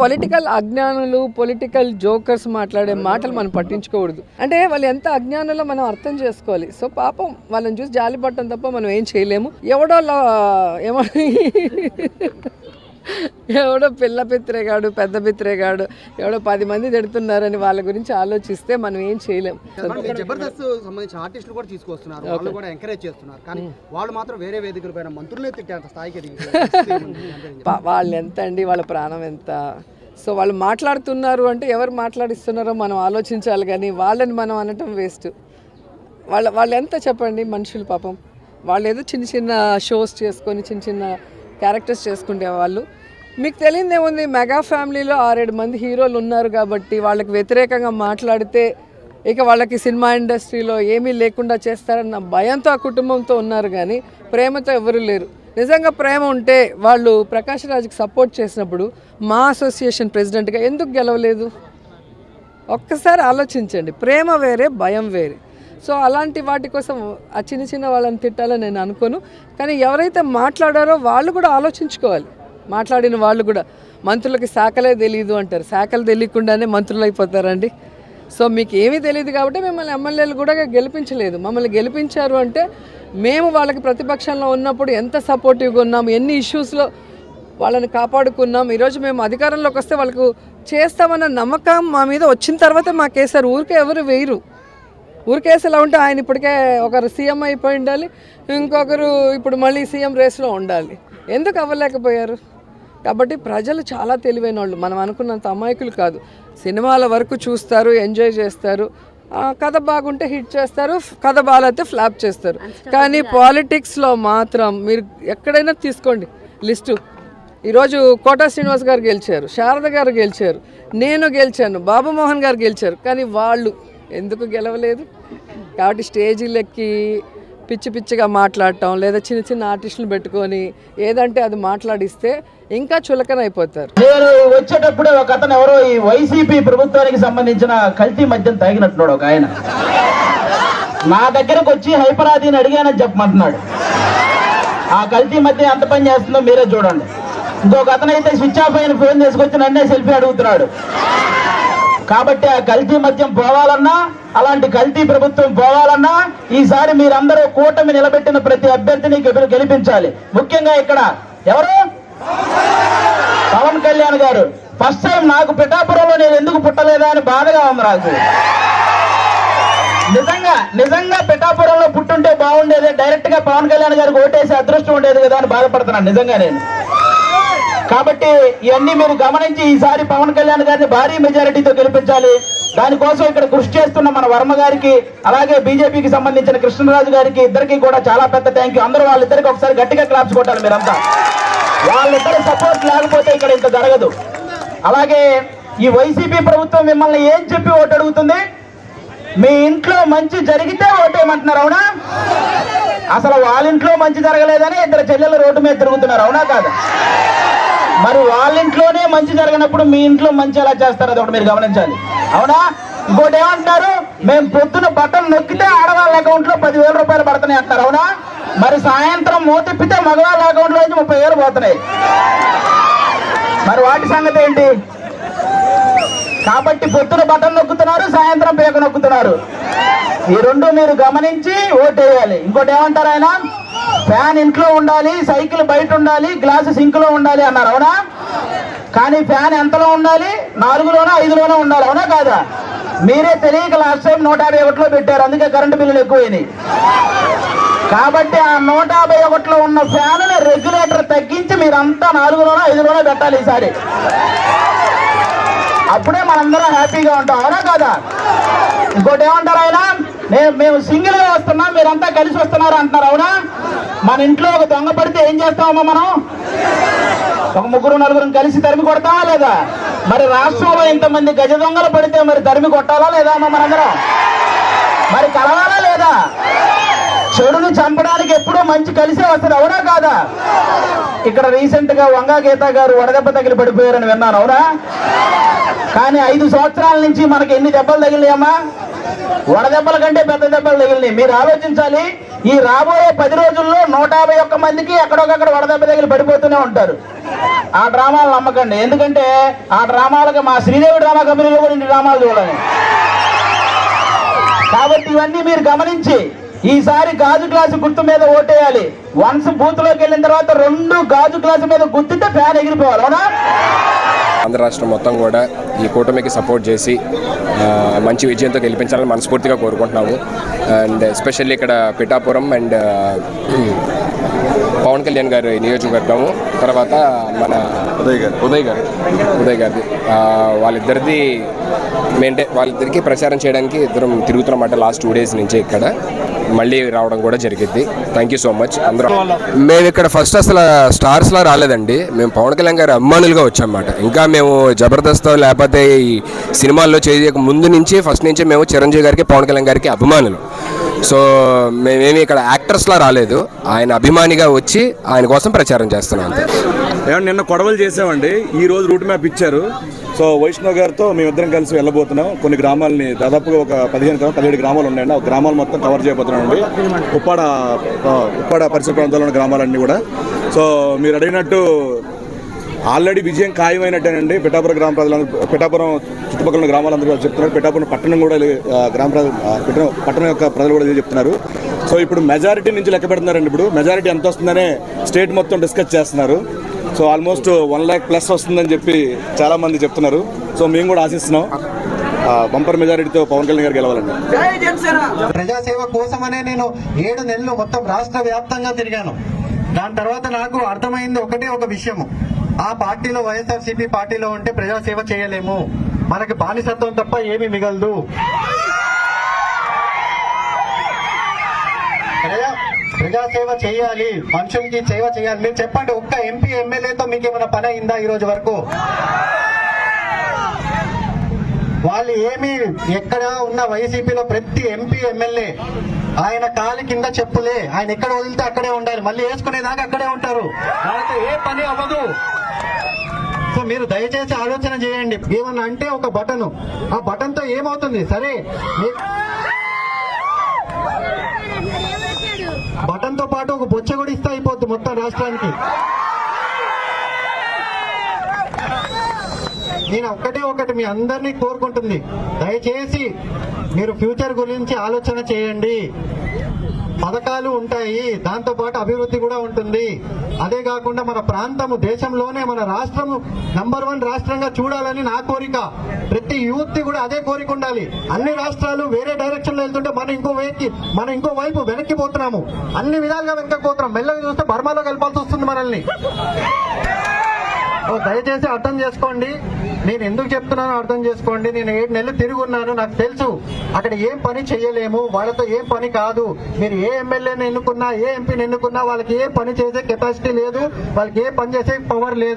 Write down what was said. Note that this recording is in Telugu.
పొలిటికల్ అజ్ఞానులు పొలిటికల్ జోకర్స్ మాట్లాడే మాటలు మనం పట్టించుకోకూడదు. అంటే వాళ్ళు ఎంత అజ్ఞానంలో మనం అర్థం చేసుకోవాలి. సో పాపం వాళ్ళని చూసి జాలి పట్టడం తప్ప మనం ఏం చేయలేము. ఎవడో ఏమో ఎవడో పిల్ల పిత్రేగాడు పెద్ద పిత్రేగాడు ఎవడో పది మంది తిడుతున్నారని వాళ్ళ గురించి ఆలోచిస్తే మనం ఏం చేయలేం. జబర్దస్త్ సంబంధించిన ఆర్టిస్టులు కూడా తీసుకొస్తున్నారు. వాళ్ళు కూడా ఎంకరేజ్ చేస్తున్నారు. కానీ వాళ్ళు మాత్రం వేరే వేదికల పైన మంత్రులే తిట్టేంత స్థాయికి వాళ్ళు ఎంత అండి? వాళ్ళ ప్రాణం ఎంత? సో వాళ్ళు మాట్లాడుతున్నారు అంటే ఎవరు మాట్లాడిస్తున్నారో మనం ఆలోచించాలి కానీ వాళ్ళని మనం అనటం వేస్ట్. వాళ్ళ వాళ్ళు ఎంత చెప్పండి మనుషులు పాపం. వాళ్ళు ఏదో చిన్న చిన్న షోస్ చేసుకొని చిన్న చిన్న క్యారెక్టర్స్ చేసుకునే వాళ్ళు. మీకు తెలియదేముంది మెగా ఫ్యామిలీలో ఆరేడు మంది హీరోలు ఉన్నారు కాబట్టి వాళ్ళకి వ్యతిరేకంగా మాట్లాడితే ఇక వాళ్ళకి సినిమా ఇండస్ట్రీలో ఏమీ లేకుండా చేస్తారన్న భయంతో ఆ కుటుంబంతో ఉన్నారు కానీ ప్రేమతో ఎవరు లేరు. నిజంగా ప్రేమ ఉంటే వాళ్ళు ప్రకాష్ రాజుకి సపోర్ట్ చేసినప్పుడు మా అసోసియేషన్ ప్రెసిడెంట్గా ఎందుకు గెలవలేదు? ఒక్కసారి ఆలోచించండి ప్రేమ వేరే భయం వేరే. సో అలాంటి వాటి కోసం ఆ చిన్న చిన్న వాళ్ళని తిట్టాలని నేను అనుకోను. కానీ ఎవరైతే మాట్లాడారో వాళ్ళు కూడా ఆలోచించుకోవాలి. మాట్లాడిన వాళ్ళు కూడా మంత్రులకి శాఖలే తెలియదు అంటారు. శాఖలు తెలియకుండానే మంత్రులు అయిపోతారండి. సో మీకు ఏమీ తెలియదు కాబట్టి మిమ్మల్ని ఎమ్మెల్యేలు కూడా గెలిపించలేదు. మమ్మల్ని గెలిపించారు అంటే మేము వాళ్ళకి ప్రతిపక్షంలో ఉన్నప్పుడు ఎంత సపోర్టివ్గా ఉన్నాం ఎన్ని ఇష్యూస్లో వాళ్ళని కాపాడుకున్నాం ఈరోజు మేము అధికారంలోకి వస్తే వాళ్ళకు చేస్తామన్న నమ్మకం మా మీద వచ్చిన తర్వాత మా మాకేసారు ఊరికే ఎవరు వేయరు. ఊరికేసి ఎలా ఉంటే ఆయన ఇప్పటికే ఒకరు సీఎం అయిపోయి ఉండాలి ఇంకొకరు ఇప్పుడు మళ్ళీ సీఎం రేస్లో ఉండాలి. ఎందుకు అవ్వలేకపోయారు? కాబట్టి ప్రజలు చాలా తెలివైన వాళ్ళు మనం అనుకున్నంత అమాయకులు కాదు. సినిమాల వరకు చూస్తారు ఎంజాయ్ చేస్తారు. కథ బాగుంటే హిట్ చేస్తారు కథ బాగాలైతే ఫ్లాప్ చేస్తారు. కానీ పాలిటిక్స్లో మాత్రం మీరు ఎక్కడైనా తీసుకోండి లిస్టు. ఈరోజు కోటా శ్రీనివాస్ గారు గెలిచారు శారద గారు గెలిచారు నేను గెలిచాను బాబు మోహన్ గారు గెలిచారు. కానీ వాళ్ళు ఎందుకు గెలవలేదు? కాబట్టి స్టేజీలెక్కి పిచ్చి పిచ్చిగా మాట్లాడటం లేదా చిన్న చిన్న ఆర్టిస్టులు పెట్టుకొని ఏదంటే అది మాట్లాడిస్తే ఇంకా చులకన అయిపోతారు నేను వచ్చేటప్పుడే ఒక అతను ఎవరో ఈ వైసీపీ ప్రభుత్వానికి సంబంధించిన కల్తీ మద్యం తాగినట్టున్నాడు ఒక ఆయన. నా దగ్గరకు వచ్చి హైపరాదిని అడిగానని చెప్పమంటున్నాడు. ఆ కల్తీ మధ్య ఎంత పని చేస్తుందో మీరే చూడండి. ఇంకొక అతను అయితే స్విచ్ ఆఫ్ అయిన ఫోన్ తీసుకొచ్చి నన్నే సెల్ఫీ అడుగుతున్నాడు. కాబట్టి ఆ కల్తీ మద్యం పోవాలన్నా అలాంటి కల్తీ ప్రభుత్వం పోవాలన్నా ఈసారి మీరందరూ కూటమి నిలబెట్టిన ప్రతి అభ్యర్థిని గెలిపించాలి. ముఖ్యంగా ఇక్కడ ఎవరు? పవన్ కళ్యాణ్ గారు. ఫస్ట్ టైం నాకు పిఠాపురంలో నేను ఎందుకు పుట్టలేదా అని బాధగా ఉంది నాకు. నిజంగా నిజంగా పిఠాపురంలో పుట్టుంటే బాగుండేది డైరెక్ట్గా పవన్ కళ్యాణ్ గారికి ఓటేసి అదృష్టం ఉండేది కదా అని బాధపడుతున్నాను నిజంగా నేను. కాబట్టి ఇవన్నీ మీరు గమనించి ఈసారి పవన్ కళ్యాణ్ గారిని భారీ మెజారిటీతో గెలిపించాలి. దానికోసం ఇక్కడ కృషి చేస్తున్న మన వర్మ గారికి అలాగే బీజేపీకి సంబంధించిన కృష్ణరాజు గారికి ఇద్దరికి కూడా చాలా పెద్ద థ్యాంక్ యూ అందరూ వాళ్ళిద్దరికి ఒకసారి గట్టిగా క్లాప్స్ కొట్టాలి మీరంతా. వాళ్ళిద్దరి సపోర్ట్ లేకపోతే ఇక్కడ ఇంత జరగదు. అలాగే ఈ వైసీపీ ప్రభుత్వం మిమ్మల్ని ఏం చెప్పి ఓటు అడుగుతుంది? మీ ఇంట్లో మంచి జరిగితే ఓటేయమంటున్నారు అవునా? అసలు వాళ్ళ ఇంట్లో మంచి జరగలేదని ఇద్దరు చెల్లెలు రోడ్డు మీద తిరుగుతున్నారు అవునా కాదు? మరి వాళ్ళ ఇంట్లోనే మంచి జరిగినప్పుడు మీ ఇంట్లో మంచి ఎలా చేస్తారు అది ఒకటి మీరు గమనించాలి. అవునా? ఇంకోటి ఏమంటారు మేము పొద్దున బట్టలు నొక్కితే ఆడవాళ్ళ అకౌంట్లో పదివేల రూపాయలు పడుతున్నాయి అంటారు అవునా? మరి సాయంత్రం మూతిప్పితే మగవాళ్ళ అకౌంట్లో నుంచి ముప్పై వేలు పోతున్నాయి. మరి వాటి సంగతి ఏంటి? కాబట్టి పొద్దున బటన్ నొక్కుతున్నారు సాయంత్రం పేక నొక్కుతున్నారు. ఈ రెండు మీరు గమనించి ఓటేయాలి ఇంకోటి ఏమంటారు ఆయన? ఫ్యాన్ ఇంట్లో ఉండాలి సైకిల్ బయట ఉండాలి గ్లాసు సింక్లో ఉండాలి అన్నారు అవునా? కానీ ఫ్యాన్ ఎంతలో ఉండాలి? నాలుగులోనో ఐదులోనో ఉండాలి అవునా కాదా? మీరే తెలియక లాస్ట్ టైం నూట యాభై ఒకటిలో పెట్టారు అందుకే కరెంటు బిల్లులు ఎక్కువైనాయి. కాబట్టి ఆ నూట యాభై ఒకటిలో ఉన్న ఫ్యాన్ రెగ్యులేటర్ తగ్గించి మీరంతా నాలుగులోనో ఐదులోనో పెట్టాలి ఈసారి. అప్పుడే మనందరం హ్యాపీగా ఉంటాం అవునా కాదా? ఇంకోటి ఏమంటారు ఆయన? నేను మేము సింగిల్గా వస్తున్నాం మీరంతా కలిసి వస్తున్నారు అంటున్నారు అవునా? మన ఇంట్లో ఒక దొంగ పడితే ఏం చేస్తామమ్మా మనం? ఒక ముగ్గురు నలుగురు కలిసి తరిమి కొడతామా లేదా? మరి రాష్ట్రంలో ఇంతమంది గజ దొంగలు పడితే మరి తరిమి కొట్టాలా లేదా అమ్మ మనందరం? మరి కలవాలా లేదా? చెడును చంపడానికి ఎప్పుడూ మంచి కలిసే వస్తుంది అవునా కాదా? ఇక్కడ రీసెంట్గా వంగా గీత గారు వడదెబ్బ తగిలి పడిపోయారని విన్నాను అవునా? కానీ ఐదు సంవత్సరాల నుంచి మనకి ఎన్ని దెబ్బలు తగిలినాయమ్మా? వడదెబ్బల కంటే పెద్ద దెబ్బలు తగిలినాయి. మీరు ఆలోచించాలి ఈ రాబోయే పది రోజుల్లో నూట యాభై ఒక్క మందికి ఎక్కడొకక్కడ వడదెబ్బ తగిలి పడిపోతూనే ఉంటారు. ఆ డ్రామాలు నమ్మకండి. ఎందుకంటే ఆ డ్రామాలకు మా శ్రీదేవి డ్రామా కంపెనీలో కూడా ఇన్ని డ్రామాలు చూడాలి కాబట్టి ఇవన్నీ మీరు గమనించి ఈసారి గాజు గ్లాసు గుర్తు మీద ఓటేయాలి. వన్స్ బూత్లోకి వెళ్ళిన తర్వాత రెండు గాజు గ్లాసు మీద గుర్తుంటే ఫ్యాన్ ఎగిరిపోవాలి అవునా? ఆంధ్ర రాష్ట్రం మొత్తం కూడా ఈ కూటమికి సపోర్ట్ చేసి మంచి విజయంతో గెలిపించాలని మనస్ఫూర్తిగా కోరుకుంటున్నాము. అండ్ ఎస్పెషల్లీ ఇక్కడ పిఠాపురం అండ్ పవన్ కళ్యాణ్ గారి నియోజకవర్గము తర్వాత మన ఉదయ్ గారు. ఉదయ్ గారు. ఉదయ్ గారిది. వాళ్ళిద్దరిది మెయింటైన్ వాళ్ళిద్దరికి ప్రచారం చేయడానికి ఇద్దరం తిరుగుతున్నమాట లాస్ట్ టూ డేస్ నుంచి ఇక్కడ. మళ్ళీ రావడం కూడా జరిగింది థ్యాంక్ యూ సో మచ్ అందరం మేము ఇక్కడ ఫస్ట్ అసలు స్టార్స్లా రాలేదండి. మేము పవన్ కళ్యాణ్ గారి అభిమానులుగా వచ్చామన్నమాట ఇంకా మేము జబర్దస్త్ లేకపోతే ఈ సినిమాల్లో చేయక ముందు నుంచి ఫస్ట్ నుంచి మేము చిరంజీవి గారికి పవన్ కళ్యాణ్ గారికి అభిమానులు. సో మేమేమి ఇక్కడ యాక్టర్స్లా రాలేదు. ఆయన అభిమానిగా వచ్చి ఆయన కోసం ప్రచారం చేస్తున్నాం అంతే. నిన్న కొడవలు చేసామండి ఈ రోజు రూట్ మ్యాప్ ఇచ్చారు. సో వైష్ణవ్ గారితో మేమిద్దరం కలిసి వెళ్ళబోతున్నాం. కొన్ని గ్రామాలని దాదాపుగా ఒక పదిహేను గ్రామాలు పదిహేడు గ్రామాలు ఉన్నాయండి. ఆ గ్రామాలు మొత్తం కవర్ చేయబోతున్నామండి. ఉప్పాడ ఉప్పాడ పరిసర ప్రాంతాల్లో ఉన్న గ్రామాలన్నీ కూడా. సో మీరు అడిగినట్టు ఆల్రెడీ విజయం ఖాయమైనట్టేనండి. పిఠాపురం గ్రామ ప్రజలందరూ పిఠాపురం చుట్టుపక్కల ఉన్న గ్రామాలందరూ కూడా చెప్తున్నారు. పిఠాపురం పట్టణం కూడా గ్రామ ప్రజలు పట్టణం యొక్క ప్రజలు కూడా ఇదే చెప్తున్నారు. సో ఇప్పుడు మెజారిటీ నుంచి లెక్క పెడుతున్నారండి. ఇప్పుడు మెజారిటీ ఎంత వస్తుందనే స్టేట్ మొత్తం డిస్కస్ చేస్తున్నారు. So almost one lakh plus వస్తుందని చెప్పి చాలా మంది చెప్తున్నారు. సో మేము కూడా ఆశిస్తున్నాం. బంపర్ మెజారిటీతో పవన్ కళ్యాణ్ గారు గెలవాలండి. ప్రజాసేవ కోసమనే నేను ఏడు నెలలు మొత్తం రాష్ట్ర వ్యాప్తంగా తిరిగాను. దాని తర్వాత నాకు అర్థమైంది ఒకటే ఒక విషయము. ఆ పార్టీలో వైఎస్ఆర్సీపీ పార్టీలో ఉంటే ప్రజాసేవ చేయలేము. మనకి బానిసత్వం తప్ప ఏమీ మిగలదు. ప్రజాసేవ చేయాలి. మనుషులకి సేవ చేయాలి. మీరు చెప్పండి ఒక్క ఎంపీ ఎమ్మెల్యేతో మీకు ఏమైనా పని అయిందా ఈ రోజు వరకు? వాళ్ళు ఏమి ఎక్కడ ఉన్న వైసీపీలో ప్రతి ఎంపీ ఎమ్మెల్యే ఆయన కాలి కింద చెప్పులే. ఆయన ఎక్కడ వదిలితే అక్కడే ఉండాలి. మళ్ళీ వేసుకునేదాకా అక్కడే ఉంటారు. వాళ్ళతో ఏ పని అవ్వదు. సో మీరు దయచేసి ఆలోచన చేయండి. ఏమన్నా అంటే ఒక బటన్. ఆ బటన్తో ఏమవుతుంది? సరే బటన్తో పాటు ఒక బొచ్చ కూడా ఇస్తే అయిపోద్ది మొత్తం రాష్ట్రానికి. నేను ఒక్కటే ఒకటి మీ అందరినీ కోరుకుంటుంది. దయచేసి మీరు ఫ్యూచర్ గురించి ఆలోచన చేయండి. పథకాలు ఉంటాయి దాంతో పాటు అభివృద్ధి కూడా ఉంటుంది. అదే కాకుండా మన ప్రాంతము దేశంలోనే మన రాష్ట్రము నంబర్ వన్ రాష్ట్రంగా చూడాలని నా కోరిక. ప్రతి యూత్ కూడా అదే కోరిక ఉండాలి. అన్ని రాష్ట్రాలు వేరే డైరెక్షన్లో వెళ్తుంటే మనం ఇంకో వైపు మనం ఇంకో వైపు వెనక్కి పోతున్నాము. అన్ని విధాలుగా వెనక్కి పోతున్నాం. మెల్లగా చూస్తే బర్మాలో కలపాల్సి వస్తుంది మనల్ని. దయచేసి అర్థం చేసుకోండి. నేను ఎందుకు చెప్తున్నానో అర్థం చేసుకోండి. నేను ఏడు నెలలు తిరిగి ఉన్నాను నాకు తెలుసు. అక్కడ ఏం పని చేయలేము వాళ్ళతో ఏం పని కాదు. మీరు ఏ ఎమ్మెల్యేని ఎన్నుకున్నా ఏ ఎంపీని ఎన్నుకున్నా వాళ్ళకి ఏ పని చేసే కెపాసిటీ లేదు వాళ్ళకి ఏ పని చేసే పవర్ లేదు.